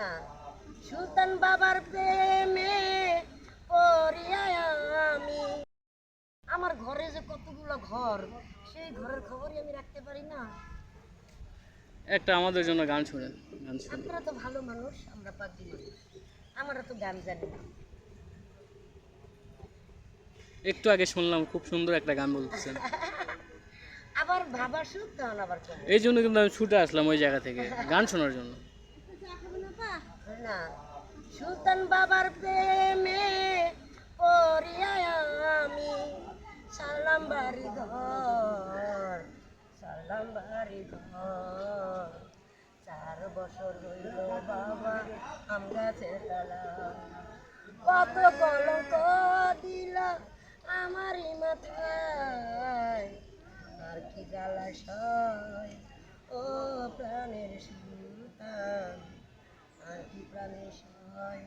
না। সুলতান বাবার প্রেমে পড়িয়া আমি। আমার ঘরে যে কতগুলো ঘর সেই ঘরের খবরই আমি রাখতে পারি না। একটা আমাদের জন্য গান শুনেন গান শুনেন। আপনারা তো ভালো মানুষ আমরা পাগলি মানুষ। আমরা তো গান জানি না। একটু আগে শুনলাম খুব সুন্দর একটা গান বলতেছেন। আবার ভাবার সুখ তখন আবার এই জন্য কিন্তু আমি ছুটে আসলাম ওই জায়গা থেকে গান শোনার জন্য। না। সুলতান বাবার প্রেমে আমি সালাম বাড়ি ঘর সালাম বাড়ি ঘর। চার বছর হইল বাবা, আম গাছের তলা। কত কলঙ্ক দিল আমারই মাথায়, আর কি জ্বালাশয় ও সহায়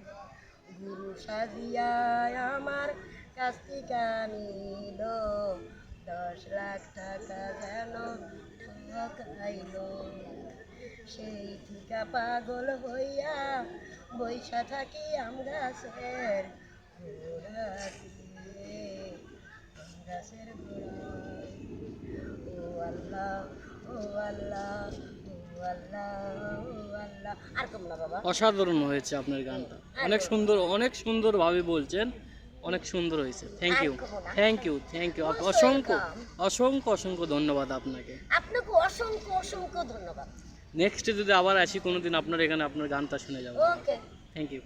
গুরু সাজিয়ায় আমার কাছ থেকে নিল। দশ লাখ টাকা যেন ঠকাইল সেই ঠিকা পাগল হইয়া বৈশা থাকি আম গাছের গাছের ও আল্লাহ ও আল্লাহ অসাধারণ হয়েছে আপনার গানটা। অনেক সুন্দর অনেক সুন্দরভাবে বলছেন অনেক সুন্দর হয়েছে। Thank you thank you thank you অসংখ্য অসংখ্য অসংখ্য ধন্যবাদ আপনাকে। আপনাকে অসংখ্য অসংখ্য ধন্যবাদ। নেক্সটে যদি আবার আসি কোনোদিন আপনার এখানে আপনার গানটা শুনে যাব। Okay thank you